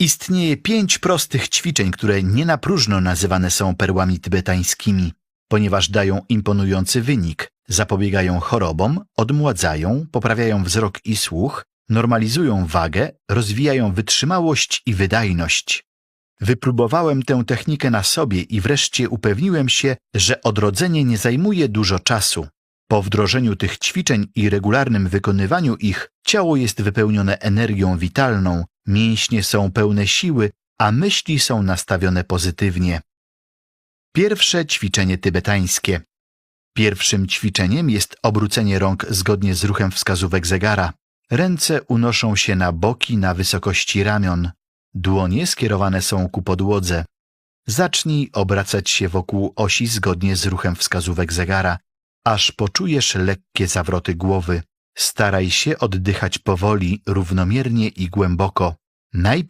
Istnieje pięć prostych ćwiczeń, które nie na próżno nazywane są perłami tybetańskimi, ponieważ dają imponujący wynik, zapobiegają chorobom, odmładzają, poprawiają wzrok i słuch, normalizują wagę, rozwijają wytrzymałość i wydajność. Wypróbowałem tę technikę na sobie i wreszcie upewniłem się, że odrodzenie nie zajmuje dużo czasu. Po wdrożeniu tych ćwiczeń i regularnym wykonywaniu ich, ciało jest wypełnione energią witalną, mięśnie są pełne siły, a myśli są nastawione pozytywnie. Pierwsze ćwiczenie tybetańskie. Pierwszym ćwiczeniem jest obrócenie rąk zgodnie z ruchem wskazówek zegara. Ręce unoszą się na boki na wysokości ramion. Dłonie skierowane są ku podłodze. Zacznij obracać się wokół osi zgodnie z ruchem wskazówek zegara, aż poczujesz lekkie zawroty głowy. Staraj się oddychać powoli, równomiernie i głęboko. Najpierw